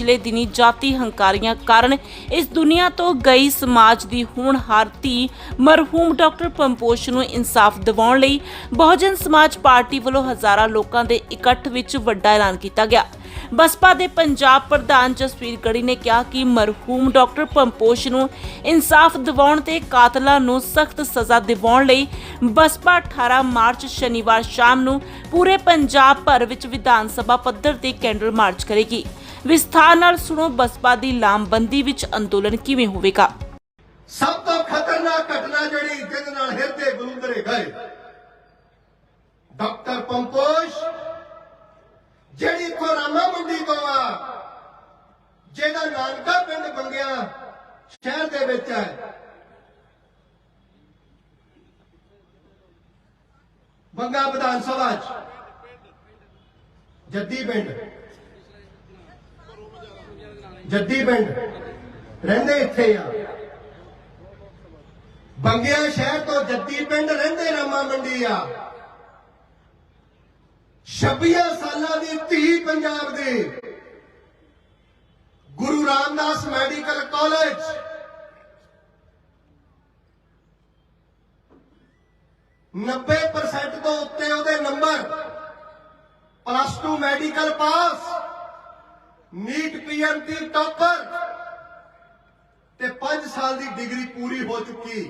ਪਿਛਲੇ ਦਿਨੀ ਜਾਤੀ ਹੰਕਾਰੀਆਂ ਕਾਰਨ ਇਸ ਦੁਨੀਆ ਤੋਂ ਗਈ ਸਮਾਜ ਦੀ ਹੋਣਹਾਰ ਧੀ ਮਰਹੂਮ ਡਾਕਟਰ ਪੰਪੋਸ਼ ਨੂੰ ਇਨਸਾਫ ਦਿਵਾਉਣ ਲਈ ਬਹੁਜਨ ਸਮਾਜ ਪਾਰਟੀ ਵੱਲੋਂ ਹਜ਼ਾਰਾਂ ਲੋਕਾਂ ਦੇ ਇਕੱਠ ਵਿੱਚ ਵੱਡਾ ਐਲਾਨ ਕੀਤਾ ਗਿਆ। ਬਸਪਾ ਦੇ ਪੰਜਾਬ ਪ੍ਰਧਾਨ ਜਸਵੀਰ ਗੜੀ ਨੇ ਕਿਹਾ ਕਿ ਮਰਹੂਮ ਡਾਕਟਰ ਪੰਪੋਸ਼ ਨੂੰ ਇਨਸਾਫ ਦਿਵਾਉਣ ਤੇ ਕਾਤਲਾਂ ਨੂੰ ਸਖਤ ਸਜ਼ਾ ਦਿਵਾਉਣ ਲਈ ਬਸਪਾ 18 ਮਾਰਚ ਸ਼ਨੀਵਾਰ ਸ਼ਾਮ ਨੂੰ ਪੂਰੇ ਪੰਜਾਬ ਭਰ ਵਿੱਚ ਵਿਧਾਨ ਸਭਾ ਪੱਧਰ ਤੇ ਕੈਂਡਲ ਮਾਰਚ ਕਰੇਗੀ। ਵਿਸਥਾਰ ਨਾਲ ਸੁਣੋ ਬਸਪਾ ਦੀ ਲਾਮਬੰਦੀ ਵਿੱਚ ਅੰਦੋਲਨ ਕਿਵੇਂ ਹੋਵੇਗਾ। ਸਭ ਤੋਂ ਖਤਰਨਾਕ ਘਟਨਾ ਜਿਹੜੀ ਜਿਹਦੇ ਨਾਲ ਹਿਰਦੇ ਬਲੂੰਦਰੇ ਗਏ, ਡਾਕਟਰ ਪੰਪੋਸ਼ ਜਿਹੜੀ ਕੋ ਮੰਡੀ ਤੋਂ ਆ ਜਿਹਦਾ ਨਾਨਕਾ ਪਿੰਡ ਬੰਗਿਆ ਸ਼ਹਿਰ ਦੇ ਵਿੱਚ ਹੈ। ਬੰਗਾ ਵਿਧਾਨ ਸਭਾ ਚ, ਜੱਦੀ ਪਿੰਡ। ਜੱਦੀ ਪਿੰਡ। ਰਹਿੰਦੇ ਇੱਥੇ ਆ। ਬੰਗਿਆ ਸ਼ਹਿਰ ਤੋਂ ਜੱਦੀ ਪਿੰਡ ਰਹਿੰਦੇ ਰਾਮਾ ਮੰਡੀ ਆ। 26 ਸਾਲਾਂ ਦੀ ਧੀ ਪੰਜਾਬ ਦੀ। Guru Ramdas medical college. ਨੱਬੇ 90% ਤੋਂ ਉੱਤੇ ਉਹਦੇ number. Plus 2 medical pass. NEET PMT topper. ਤੇ 5 ਸਾਲ ਦੀ ਡਿਗਰੀ ਪੂਰੀ ਹੋ ਚੁੱਕੀ।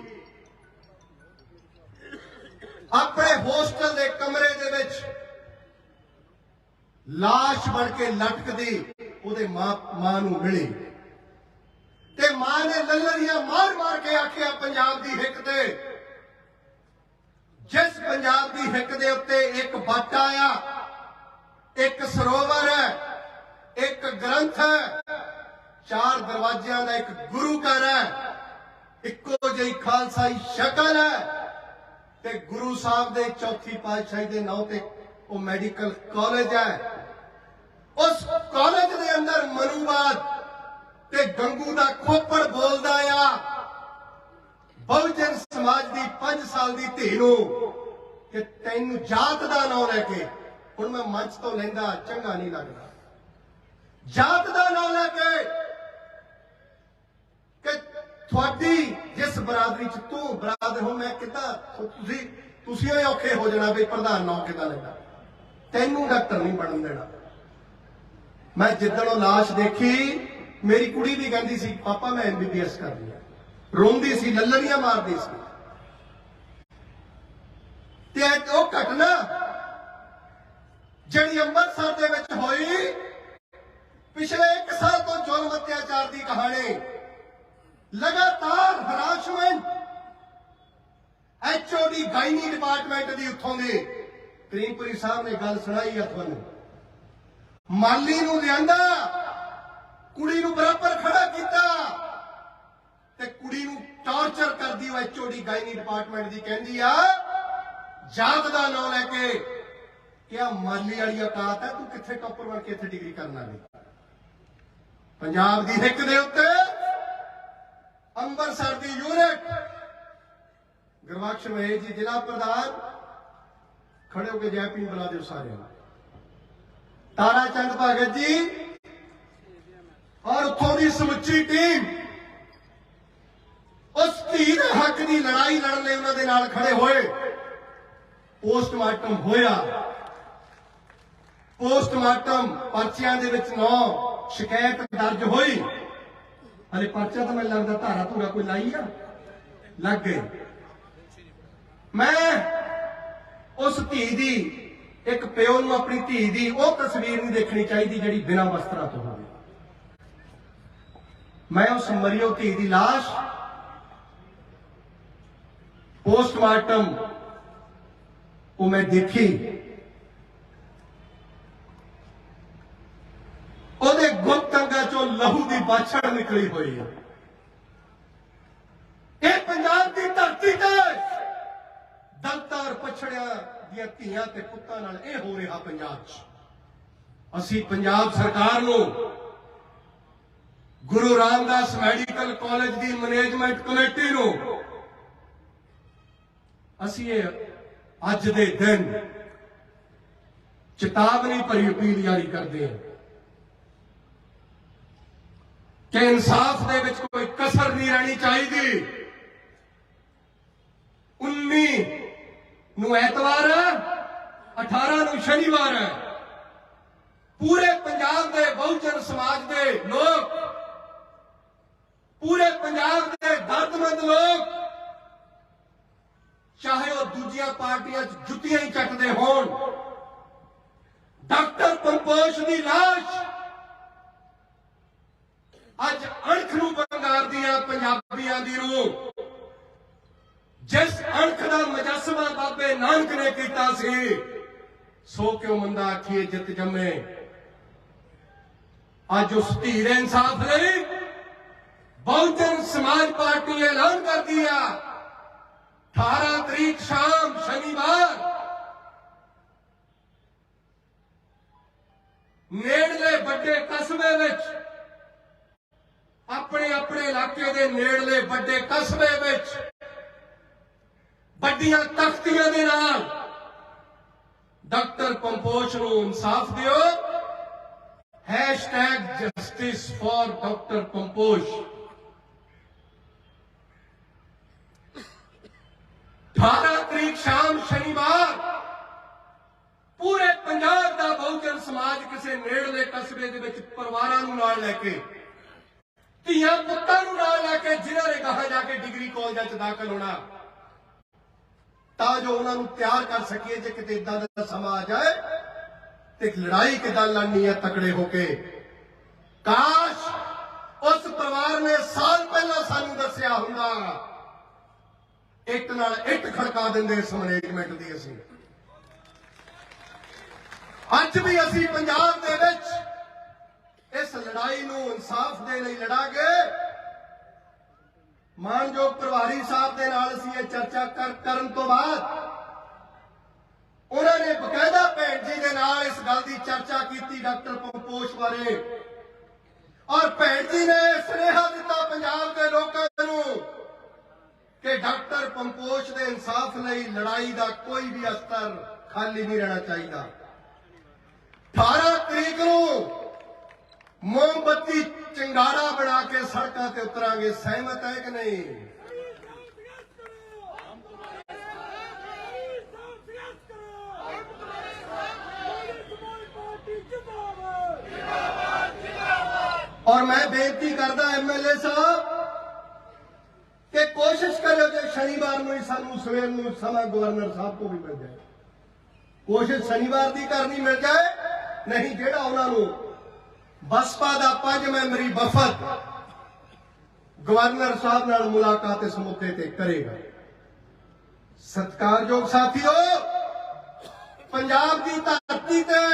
ਆਪਣੇ ਹੋਸਟਲ ਦੇ ਕਮਰੇ ਦੇ ਵਿੱਚ ਲਾਸ਼ ਬਣ ਕੇ ਲਟਕਦੀ ਉਹਦੇ ਮਾਂ ਮਾਂ ਨੂੰ ਮਿਲੀ। ਤੇ ਮਾਂ ਨੇ ਲੱਲਰੀਆਂ ਮਾਰ ਮਾਰ ਕੇ ਆਖਿਆ, ਪੰਜਾਬ ਦੀ ਹਿੱਕ ਤੇ। ਜਿਸ ਪੰਜਾਬ ਦੀ ਹਿੱਕ ਦੇ ਉੱਤੇ ਇੱਕ ਬਾਟਾ ਆ ਇੱਕ ਸਰੋਵਰ ਹੈ ਇੱਕ ਗ੍ਰੰਥ ਹੈ। ਚਾਰ ਦਰਵਾਜ਼ਿਆਂ ਦਾ ਇੱਕ ਗੁਰੂ ਘਰ ਹੈ। ਇੱਕੋ ਜਿਹੀ ਖਾਲਸਾਈ ਸ਼ਕਲ ਹੈ। ਤੇ ਗੁਰੂ ਸਾਹਿਬ ਦੇ ਚੌਥੀ ਪਾਤਸ਼ਾਹੀ ਦੇ ਨਾਂ ਤੇ ਉਹ ਮੈਡੀਕਲ ਕਾਲਜ ਹੈ। ਉਸ ਕਾਲਜ ਦੇ ਅੰਦਰ ਮਨੂਵਾਦ ਤੇ ਗੰਗੂ ਦਾ ਖੋਪੜ ਬੋਲਦਾ ਆ। ਬਹੁਜਨ ਸਮਾਜ ਦੀ 5 ਸਾਲ ਦੀ ਧੀ ਨੂੰ ਕਿ ਤੈਨੂੰ ਜਾਤ ਦਾ ਨਾਂ ਲੈ ਕੇ ਹੁਣ ਮੈਂ ਮੰਚ ਤੋਂ ਲੈਂਦਾ, ਚੰਗਾ ਨਹੀਂ ਲੱਗਦਾ। ਜਾਤ ਦਾ ਨਾਂ ਲੈ ਕੇ ਕਿ ਤੁਹਾਡੀ ਜਿਸ ਬਰਾਦਰੀ ਚ ਤੂੰ ਬਰਾਦਰ ਹੋ, ਮੈਂ ਕਿੱਦਾਂ? ਤੁਸੀਂ ਤੁਸੀਂ ਹੀ ਔਖੇ ਹੋ ਜਾਣਾ ਵੀ ਪ੍ਰਧਾਨ ਨਾਂ ਕਿੱਦਾਂ ਲੈਂਦਾ? ਤੈਨੂੰ ਡਾਕਟਰ ਨਹੀਂ ਬਣਨ ਦੇਣਾ। ਮੈਂ ਜਿੱਦਣ ਉਹ ਲਾਸ਼ ਦੇਖੀ, ਮੇਰੀ ਕੁੜੀ ਵੀ ਕਹਿੰਦੀ ਸੀ, ਪਾਪਾ, ਮੈਂ ਐਮਬੀਬੀਐਸ ਕਰਨੀ ਹੈ। ਰੋਂਦੀ ਸੀ, ਲੱਲੜੀਆਂ ਮਾਰਦੀ ਸੀ। ਤੇ ਉਹ ਘਟਨਾ ਜਿਹੜੀ ਅੰਮ੍ਰਿਤਸਰ ਦੇ ਵਿੱਚ ਹੋਈ ਪਿਛਲੇ 1 ਸਾਲ ਤੋਂ ਜ਼ੁਲਮ ਅਤਿਆਚਾਰ ਦੀ ਕਹਾਣੀ। ਲਗਾਤਾਰ ਹਰਾਸ਼ਮੈਂਟ। ਐਚਓਡੀ ਗਾਇਨੀ ਡਿਪਾਰਟਮੈਂਟ ਦੀ ਉੱਥੋਂ ਦੇ। ਕਰੀਮਪੁਰੀ ਸਾਹਿਬ ਨੇ ਗੱਲ ਸੁਣਾਈ ਆ ਤੁਹਾਨੂੰ। ਮਾਲੀ ਨੂੰ ਲਿਆਂਦਾ, ਕੁੜੀ ਨੂੰ ਬਰਾਬਰ ਖੜਾ ਕੀਤਾ। ਤੇ ਕੁੜੀ ਨੂੰ ਟਾਰਚਰ ਕਰਦੀ ਉਹ ਐਚਓਡੀ ਗਾਇਨੀ ਡਿਪਾਰਟਮੈਂਟ ਦੀ ਕਹਿੰਦੀ ਆ, ਜਾਤ ਦਾ ਨਾਮ ਲੈ ਕੇ ਕਿਆ ਮਾਲੀ ਵਾਲੀ ਔਕਾਤ ਹੈ, ਤੂੰ ਕਿੱਥੇ ਟੌਪਰ ਬਣ ਕੇ ਇੱਥੇ ਡਿਗਰੀ ਕਰਨ ਵਾਲੀ? ਪੰਜਾਬ ਦੀ ਹਿੱਕ ਦੇ ਉੱਤੇ, ਅੰਮ੍ਰਿਤਸਰ ਦੀ ਯੂਨਿਟ। ਗੁਰਬਖਸ਼ ਮਹੇ ਜੀ, ਜ਼ਿਲ੍ਹਾ ਪ੍ਰਧਾਨ, ਖੜੇ ਹੋ ਕੇ ਜੈ ਪੀਣ ਬੁਲਾ ਦਿਓ ਸਾਰਿਆਂ ਨੂੰ। ਤਾਰਾ ਚੰਦ ਭਗਤ ਜੀ ਔਰ ਉੱਥੋਂ ਦੀ ਸਮੁੱਚੀ ਟੀਮ, ਉਸ ਧੀ ਦੇ ਹੱਕ ਦੀ ਲੜਾਈ ਲੜਨ ਲਈ ਉਹਨਾਂ ਦੇ ਨਾਲ ਖੜੇ ਹੋਏ। ਪੋਸਟਮਾਰਟਮ ਹੋਇਆ। ਪੋਸਟਮਾਰਟਮ ਪਰਚਿਆਂ ਦੇ ਵਿੱਚ ਨੌ। ਸ਼ਿਕਾਇਤ ਦਰਜ ਹੋਈ। ਹਲੇ ਪਰਚਾ ਤਾਂ ਮੈਨੂੰ ਲੱਗਦਾ ਧਾਰਾ ਧੂਰਾ ਕੋਈ ਲਾਈ ਆ। ਲੱਗ ਗਈ ਮੈਂ ਉਸ ਧੀ ਦੀ, ਇੱਕ ਪਿਓ ਨੂੰ ਆਪਣੀ ਧੀ ਦੀ ਉਹ ਤਸਵੀਰ ਨਹੀਂ ਦੇਖਣੀ ਚਾਹੀਦੀ ਜਿਹੜੀ ਬਿਨਾਂ ਵਸਤਰਾਂ ਤੋਂ ਹੋਵੇ। ਮੈਂ ਉਸ ਮਰੀਓ ਧੀ ਦੀ লাশ ਪੋਸਟਮਾਰਟਮ ਉਹ ਮੈਂ ਦੇਖੀ। ਉਹਦੇ ਚੋਂ ਲਹੂ ਦੀ ਬਾਛੜ ਨਿਕਲੀ ਹੋਈ ਹੈ। ਇਹ ਪੰਜਾਬ ਦੀ ਧਰਤੀ ਤੇ ਦਲਤਾਂ ਔਰ ਪਛੜਿਆਂ ਦੀਆਂ ਧੀਆਂ ਤੇ ਪੁੱਤਾਂ ਨਾਲ ਇਹ ਹੋ ਰਿਹਾ ਪੰਜਾਬ 'ਚ। ਅਸੀਂ ਪੰਜਾਬ ਸਰਕਾਰ ਨੂੰ ਗੁਰੂ ਰਾਮਦਾਸ ਮੈਡੀਕਲ ਕਾਲਜ ਦੀ ਮੈਨੇਜਮੈਂਟ ਕਮੇਟੀ ਨੂੰ ਅਸੀਂ ਇਹ ਅੱਜ ਦੇ ਦਿਨ ਚੇਤਾਵਨੀ ਭਰੀ ਅਪੀਲ ਜਾਰੀ ਕਰਦੇ ਹਾਂ। ਕਿ ਇਨਸਾਫ ਦੇ ਵਿੱਚ ਕੋਈ ਕਸਰ ਨਹੀਂ ਰਹਿਣੀ ਚਾਹੀਦੀ। 19 ਨੂੰ ਐਤਵਾਰ ਹੈ 18 ਨੂੰ ਸ਼ਨੀਵਾਰ। ਹੈ ਪੂਰੇ ਪੰਜਾਬ ਦੇ ਬਹੁਜਨ ਸਮਾਜ ਦੇ ਲੋਕ, ਪੂਰੇ ਪੰਜਾਬ ਦੇ ਦਰਦਮੰਦ ਲੋਕ, ਚਾਹੇ ਉਹ ਦੂਜੀਆਂ ਪਾਰਟੀਆਂ 'ਚ ਜੁੱਤੀਆਂ ਹੀ ਚੱਟਦੇ ਹੋਣ ਡਾਕਟਰ ਕੰਪੋਸ਼ ਦੀ ਲਾਸ਼ ਅੱਜ ਅਣਖ ਨੂੰ ਬੰਗਾਰਦੀ ਆ ਪੰਜਾਬੀਆਂ ਦੀ ਰੂਹ ਜਿਸ ਅਣਖ ਦਾ ਮਜਸਮਾ ਬਾਬੇ ਨਾਨਕ ਨੇ ਕੀਤਾ ਸੀ। ਸੋ ਕਿਉ ਮੰਦਾ ਆਖੀਏ ਜਿੱਤ ਜੰਮੇ? ਅੱਜ ਉਸ ਧੀ ਦੇ ਇਨਸਾਫ ਲਈ ਬਹੁਜਨ ਸਮਾਜ ਪਾਰਟੀ ਐਲਾਨ ਕਰਦੀ ਆ। 18 ਤਰੀਕ ਸ਼ਾਮ ਸ਼ਨੀਵਾਰ ਨੇੜਲੇ ਵੱਡੇ ਕਸਬੇ ਵਿੱਚ, ਆਪਣੇ ਆਪਣੇ ਇਲਾਕੇ ਦੇ ਨੇੜਲੇ ਵੱਡੇ ਕਸਬੇ ਵਿੱਚ, ਵੱਡੀਆਂ ਤਖਤੀਆਂ ਦੇ ਨਾਲ ਡਾਕਟਰ ਪੰਪੋਸ਼ ਨੂੰ ਇਨਸਾਫ ਦਿਓ। ਜਸਟਿਸ ਫॉर ਡਾਕਟਰ ਕੰਪੋਸ਼ 18 ਤਰੀਕ ਸ਼ਾਮ ਸ਼ਨੀਵਾਰ, ਪੂਰੇ ਪੰਜਾਬ ਦਾ ਬਹੁਜਨ ਸਮਾਜ ਕਿਸੇ ਨੇੜਲੇ ਕਸਬੇ ਦੇ ਵਿੱਚ ਪਰਿਵਾਰਾਂ ਨੂੰ ਨਾਲ ਲੈ ਕੇ, ਧੀਆਂ ਪੁੱਤਾਂ ਨੂੰ ਨਾਲ ਲੈ ਕੇ ਜਿਨ੍ਹਾਂ ਨੇ ਕਹਾ ਜਾ ਕੇ ਡਿਗਰੀ ਕਾਲਜਾਂ 'ਚ ਦਾਖਲ ਹੋਣਾ। ਤਾਂ ਜੋ ਉਹਨਾਂ ਨੂੰ ਤਿਆਰ ਕਰ ਸਕੀਏ ਜੇ ਕਿਤੇ ਇਦਾਂ ਦਾ ਸਮਾਂ ਆ ਜਾਏ ਤੇ ਲੜਾਈ ਕਿਦਾਂ ਲੜਨੀ ਹੈ ਤਕੜੇ ਹੋ ਕੇ। ਕਾਸ਼ ਉਸ ਪਰਿਵਾਰ ਨੇ ਸਾਲ ਪਹਿਲਾਂ ਸਾਨੂੰ ਦੱਸਿਆ ਹੁੰਦਾ ਇੱਟ ਨਾਲ ਇੱਟ ਖੜਕਾ ਦਿੰਦੇ ਇਸ ਮੈਨੇਜਮੈਂਟ ਦੀ ਅਸੀਂ। ਅੱਜ ਵੀ ਅਸੀਂ ਪੰਜਾਬ ਦੇ ਵਿੱਚ ਇਸ ਲੜਾਈ ਨੂੰ ਇਨਸਾਫ ਦੇ ਲਈ ਲੜਾਂਗੇ। ਮਾਨਯੋਗ ਪ੍ਰਭਾਰੀ ਸਾਹਿਬ ਦੇ ਨਾਲ ਅਸੀਂ ਇਹ ਚਰਚਾ ਕਰਨ ਤੋਂ ਬਾਅਦ ਉਹਨਾਂ ਨੇ ਬਕਾਇਦਾ ਭੈਣ ਜੀ ਦੇ ਨਾਲ ਇਸ ਗੱਲ ਦੀ ਚਰਚਾ ਕੀਤੀ ਡਾਕਟਰ ਪੰਪੋਸ਼ ਬਾਰੇ। ਔਰ ਭੈਣ ਜੀ ਨੇ ਸੁਨੇਹਾ ਦਿੱਤਾ ਪੰਜਾਬ ਦੇ ਲੋਕਾਂ ਨੂੰ ਕਿ ਡਾਕਟਰ ਪੰਪੋਸ਼ ਦੇ ਇਨਸਾਫ ਲਈ ਲੜਾਈ ਦਾ ਕੋਈ ਵੀ ਅਸਤਰ ਖਾਲੀ ਨਹੀਂ ਰਹਿਣਾ ਚਾਹੀਦਾ। 18 ਤਰੀਕ ਨੂੰ ਮੋਮਬੱਤੀ ਚੰਗਾੜਾ ਬਣਾ ਕੇ ਸੜਕਾਂ ਤੇ ਉਤਰਾਂਗੇ, ਸਹਿਮਤ ਹੈ ਕਿ ਨਹੀਂ? ਔਰ ਮੈਂ ਬੇਨਤੀ ਕਰਦਾ ਐਮਐਲਏ ਸਾਹਿਬ ਕਿ ਕੋਸ਼ਿਸ਼ ਕਰਿਓ ਜੇ ਸ਼ਨੀਵਾਰ ਨੂੰ ਹੀ ਸਾਨੂੰ ਸਵੇਰ ਨੂੰ ਸਮਾਂ ਗਵਰਨਰ ਸਾਹਿਬ ਕੋ ਵੀ ਮਿਲ ਜਾਏ। ਕੋਸ਼ਿਸ਼ ਸ਼ਨੀਵਾਰ ਦੀ ਕਰਨੀ ਮਿਲ ਜਾਏ, ਨਹੀਂ ਜਿਹੜਾ ਉਹਨਾਂ ਨੂੰ ਬਸਪਾ ਦਾ ਪੰਜ ਮੈਂਬਰੀ ਵਫਦ ਗਵਰਨਰ ਸਾਹਿਬ ਨਾਲ ਮੁਲਾਕਾਤ ਇਸ ਮੁੱਦੇ ਤੇ ਕਰੇਗਾ। ਸਤਿਕਾਰਯੋਗ ਸਾਥੀਓ, ਪੰਜਾਬ ਦੀ ਧਰਤੀ ਤੇ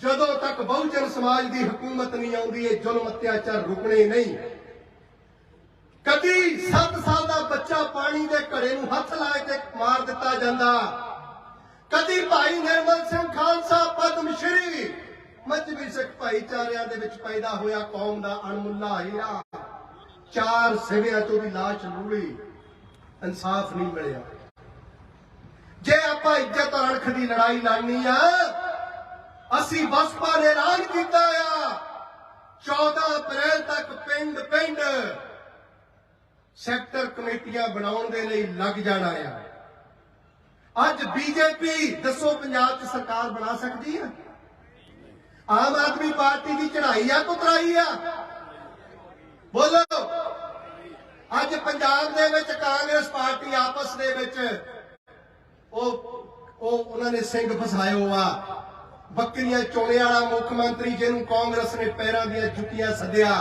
ਜਦੋਂ ਤੱਕ ਬਹੁਜਨ ਸਮਾਜ ਦੀ ਹਕੂਮਤ ਨਹੀਂ ਆਉਂਦੀ, ਇਹ ਜ਼ੁਲਮ ਅਤਿਆਚਾਰ ਰੁਕਣੇ ਨਹੀਂ। ਕਦੀ 7 ਸਾਲ ਦਾ ਬੱਚਾ ਪਾਣੀ ਦੇ ਘੜੇ ਨੂੰ ਹੱਥ ਲਾ ਕੇ ਮਾਰ ਦਿੱਤਾ ਜਾਂਦਾ। ਕਦੀ ਭਾਈ ਨਿਰਮਲ ਸਿੰਘ ਖਾਲਸਾ, ਪਦਮ ਸ਼੍ਰੀ ਮਜਬੀ ਸਿੱਖ ਭਾਈਚਾਰਿਆਂ ਦੇ ਵਿੱਚ ਪੈਦਾ ਹੋਇਆ ਕੌਮ ਦਾ ਅਣਮੁੱਲਾ ਹੀਰਾ। ਚਾਰ ਸਿਵਿਆਂ ਚੋਂ ਵੀ ਲਾਸ਼ ਲੂਲੀ ਇਨਸਾਫ ਨਹੀਂ ਮਿਲਿਆ। ਜੇ ਆਪਾਂ ਇੱਜ਼ਤ ਅਣਖ ਦੀ ਲੜਾਈ ਲੜਨੀ ਆ, ਅਸੀਂ ਬਸਪਾ ਨੇ ਐਲਾਨ ਕੀਤਾ ਆ। 14 ਅਪ੍ਰੈਲ ਤੱਕ ਪਿੰਡ ਪਿੰਡ ਸੈਕਟਰ ਕਮੇਟੀਆਂ ਬਣਾਉਣ ਦੇ ਲਈ ਲੱਗ ਜਾਣਾ ਆ। ਅੱਜ ਬੀਜੇਪੀ ਦੱਸੋ ਪੰਜਾਬ 'ਚ ਸਰਕਾਰ ਬਣਾ ਸਕਦੀ ਹੈ ਆਮ ਆਦਮੀ ਪਾਰਟੀ ਦੀ ਚੜ੍ਹਾਈ ਆ, ਕੁਤਰਾਈ ਆ? ਬੋਲੋ। ਅੱਜ ਪੰਜਾਬ ਦੇ ਵਿੱਚ ਕਾਂਗਰਸ ਪਾਰਟੀ ਆਪਸ ਦੇ ਵਿੱਚ ਉਹ ਉਹ ਉਹਨਾਂ ਨੇ ਸਿੰਘ ਫਸਾਇਓ ਆ। ਬੱਕਰੀਆਂ ਚੋਣੇ ਵਾਲਾ ਮੁੱਖ ਮੰਤਰੀ ਜਿਹਨੂੰ ਕਾਂਗਰਸ ਨੇ ਪੈਰਾਂ ਦੀਆਂ ਜੁੱਤੀਆਂ ਸੱਦਿਆ।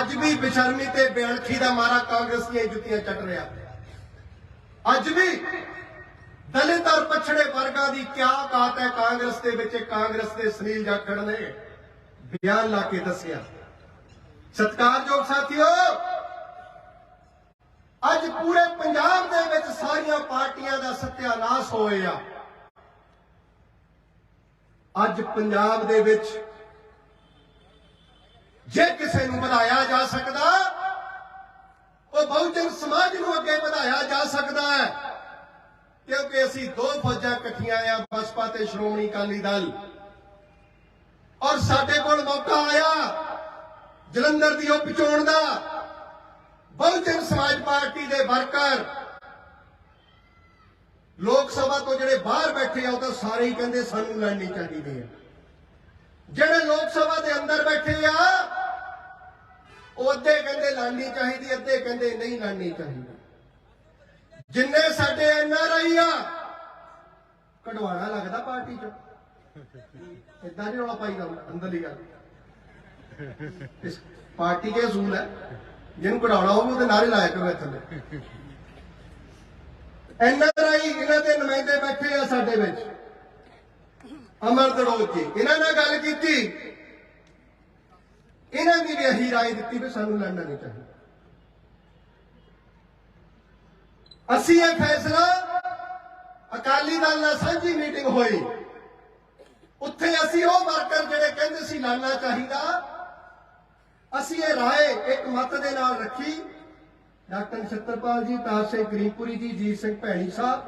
ਅੱਜ ਵੀ ਬੇਸ਼ਰਮੀ ਤੇ ਬੇਅਣਖੀ ਦਾ ਮਾਰਾ ਕਾਂਗਰਸ ਦੀਆਂ ਜੁੱਤੀਆਂ ਚੱਟ ਰਿਹਾ। ਅੱਜ ਵੀ ਦਲਿਤ ਪਛੜੇ ਵਰਗਾਂ ਦੀ ਕਿਆ ਔਕਾਤ ਹੈ? ਕਾਂਗਰਸ ਦੇ ਵਿੱਚ ਕਾਂਗਰਸ ਦੇ ਸੁਨੀਲ ਜਾਖੜ ਨੇ ਬਿਆਨ ਲਾ ਕੇ ਦੱਸਿਆ। ਸਤਿਕਾਰਯੋਗ ਸਾਥੀਓ, ਅੱਜ ਪੂਰੇ ਪੰਜਾਬ ਦੇ ਵਿੱਚ ਸਾਰੀਆਂ ਪਾਰਟੀਆਂ ਦਾ ਸਤਿਆਨਾਸ਼ ਹੋਏ ਆ। ਅੱਜ ਪੰਜਾਬ ਦੇ ਵਿੱਚ ਜੇ ਕਿਸੇ ਨੂੰ ਵਧਾਇਆ ਜਾ ਸਕਦਾ, ਉਹ ਬਹੁਜਨ ਸਮਾਜ ਨੂੰ ਅੱਗੇ ਵਧਾਇਆ ਜਾ ਸਕਦਾ ਹੈ। ਕਿਉਂਕਿ ਅਸੀਂ ਦੋ ਫੌਜਾਂ ਇਕੱਠੀਆਂ ਆ ਬਸਪਾ ਤੇ ਸ਼੍ਰੋਮਣੀ ਅਕਾਲੀ ਦਲ। ਔਰ ਸਾਡੇ ਕੋਲ ਮੌਕਾ ਆਇਆ ਜਲੰਧਰ ਦੀ ਉਪ ਚੋਣ ਦਾ। ਬਹੁਜਨ ਸਮਾਜ ਪਾਰਟੀ ਦੇ ਵਰਕਰ। ਲੋਕ ਸਭਾ ਤੋਂ ਜਿਹੜੇ ਬਾਹਰ ਬੈਠੇ ਆ, ਉਹ ਤਾਂ ਸਾਰੇ ਹੀ ਕਹਿੰਦੇ ਸਾਨੂੰ ਲੜਨੀ ਚਾਹੀਦੀ ਹੈ। ਜਿਹੜੇ ਲੋਕ ਸਭਾ ਦੇ ਅੰਦਰ ਬੈਠੇ ਆ, ਉਹ ਅੱਧੇ ਕਹਿੰਦੇ ਲੜਨੀ ਚਾਹੀਦੀ, ਅੱਧੇ ਕਹਿੰਦੇ ਨਹੀਂ ਲੜਨੀ ਚਾਹੀਦੀ। ਜਿੰਨੇ ਸਾਡੇ ਕਢਵਾਣਾ ਲੱਗਦਾ ਪਾਰਟੀ ਚੋਂ। ਇਦਾਂ ਨਹੀਂ ਰੌਲਾ ਪਾਈ ਅੰਦਰਲੀ ਗੱਲ। ਇਸ ਪਾਰਟੀ ਕੇ ਅਸੂਲ ਹੈ। ਜਿਹਨੂੰ ਕਢਾਉਣਾ ਹੋਵੇ ਉਹਦੇ ਨਾਰੇ ਲਾਇਆ ਕਰੋ ਥੱਲੇ ਐਨਆਰਆਈ ਇਹਨਾਂ ਦੇ ਨੁਮਾਇੰਦੇ ਬੈਠੇ ਆ ਸਾਡੇ ਵਿੱਚ। ਅਮਰ ਦੜੋਲ ਜੀ ਇਹਨਾਂ ਨਾਲ ਗੱਲ ਕੀਤੀ। ਇਹਨਾਂ ਦੀ ਵੀ ਇਹੀ ਰਾਏ ਦਿੱਤੀ ਵੀ ਸਾਨੂੰ ਲੜਨਾ ਨਹੀਂ ਚਾਹੀਦਾ। ਅਸੀਂ ਇਹ ਫੈਸਲਾ ਅਕਾਲੀ ਦਲ ਨਾਲ ਸਾਂਝੀ ਮੀਟਿੰਗ ਹੋਈ। ਉੱਥੇ ਅਸੀਂ ਉਹ ਵਰਕਰ ਜਿਹੜੇ ਕਹਿੰਦੇ ਸੀ, ਲੜਨਾ ਚਾਹੀਦਾ। ਅਸੀਂ ਇਹ ਰਾਏ ਇੱਕ ਮਤ ਦੇ ਨਾਲ ਰੱਖੀ। ਡਾਕਟਰ ਛਤਰਪਾਲ ਜੀ ਤਾਰ ਸਿੰਘ ਕਰੀਮਪੁਰੀ ਜੀ, ਜੀਤ ਸਿੰਘ ਭੈਣੀ ਸਾਹਿਬ,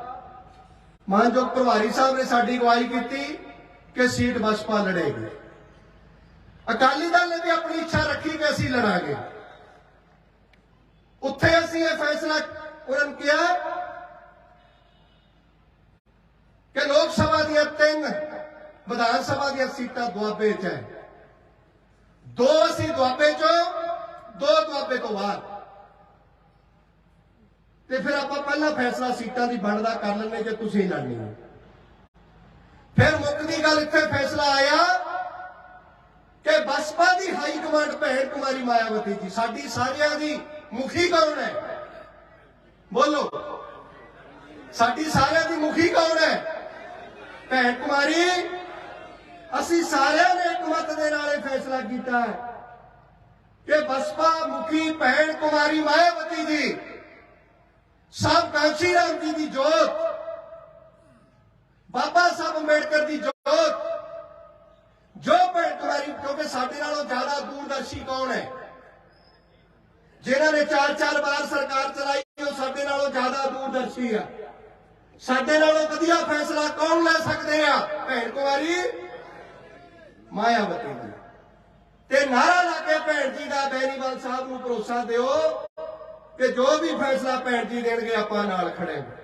ਮਾਨਯੋਗ ਪ੍ਰਭਾਰੀ ਸਾਹਿਬ ਨੇ ਸਾਡੀ ਅਗਵਾਈ ਕੀਤੀ ਕਿ ਸੀਟ ਬਸਪਾ ਲੜੇਗੀ। ਅਕਾਲੀ ਦਲ ਨੇ ਵੀ ਆਪਣੀ ਇੱਛਾ ਰੱਖੀ ਕਿ ਅਸੀਂ ਲੜਾਂਗੇ। ਉੱਥੇ ਅਸੀਂ ਇਹ ਫੈਸਲਾ ਉਹਨਾਂ ਨੂੰ ਕਿਹਾ ਕਿ ਲੋਕ ਸਭਾ ਦੀਆਂ ਤਿੰਨ ਵਿਧਾਨ ਸਭਾ ਦੀਆਂ ਸੀਟਾਂ ਦੁਆਬੇ 'ਚ ਹੈ। ਦੋ ਅਸੀਂ ਦੁਆਬੇ 'ਚੋਂ, ਦੋ ਦੁਆਬੇ ਤੋਂ ਬਾਹਰ। ਤੇ ਫਿਰ ਆਪਾਂ ਪਹਿਲਾ ਫੈਸਲਾ ਸੀਟਾਂ ਦੀ ਬਣਦਾ ਕਰ ਲੈਣੇ ਜੇ ਤੁਸੀਂ ਲੜਨੀ ਹੈ। ਫਿਰ ਮੁੱਕਦੀ ਗੱਲ ਇੱਥੇ ਫੈਸਲਾ ਆਇਆ ਕਿ ਬਸਪਾ ਦੀ ਹਾਈ ਕਮਾਂਡ ਭੈਣ ਕੁਮਾਰੀ ਮਾਇਆਵਤੀ ਜੀ, ਸਾਡੀ ਸਾਰਿਆਂ ਦੀ ਮੁਖੀ ਕੌਣ ਹੈ? ਬੋਲੋ। ਸਾਡੀ ਸਾਰਿਆਂ ਦੀ ਮੁਖੀ ਕੌਣ ਹੈ? ਭੈਣ ਕੁਮਾਰੀ, ਅਸੀਂ ਸਾਰਿਆਂ ਨੇ ਇੱਕ ਦੇ ਨਾਲ ਇਹ ਫੈਸਲਾ ਕੀਤਾ ਹੈ ਕਿ ਬਸਪਾ ਮੁਖੀ ਭੈਣ ਕੁਮਾਰੀ ਮਾਇਆਵਤੀ ਜੀ, ਸਾਹਿਬ ਕਾਂਸ਼ੀ ਰਾਮ ਜੀ ਦੀ ਜੋਤ, ਬਾਬਾ ਸਾਹਿਬ ਅੰਬੇਡਕਰ ਦੀ ਜੋਤ, ਜੋ ਭੈਣ ਕੁਮਾਰੀ, ਕਿਉਂਕਿ ਸਾਡੇ ਨਾਲੋਂ ਜ਼ਿਆਦਾ ਦੂਰਦਰਸ਼ੀ ਕੌਣ ਹੈ? ਜਿਨ੍ਹਾਂ ਨੇ ਚਾਰ ਚਾਰ ਵਾਰ ਸਰਕਾਰ ਚਲਾਈ, ਉਹ ਸਾਡੇ ਨਾਲੋਂ ਜ਼ਿਆਦਾ ਦੂਰਦਰਸ਼ੀ ਆ। ਸਾਡੇ ਨਾਲੋਂ ਵਧੀਆ ਫੈਸਲਾ ਕੌਣ ਲੈ ਸਕਦੇ ਆ? ਭੈਣ ਕੁਮਾਰੀ ਮਾਇਆਵਤੀ ਜੀ। ਤੇ ਨਾਰਾ ਲਾ ਕੇ ਭੈਣ ਜੀ ਦਾ ਬੈਨੀਵਾਲ ਸਾਹਿਬ ਨੂੰ ਭਰੋਸਾ ਦਿਓ ਕਿ ਜੋ ਵੀ ਫੈਸਲਾ ਭੈਣ ਜੀ ਦੇਣਗੇ, ਆਪਾਂ ਨਾਲ ਖੜੇ ਹਾਂ।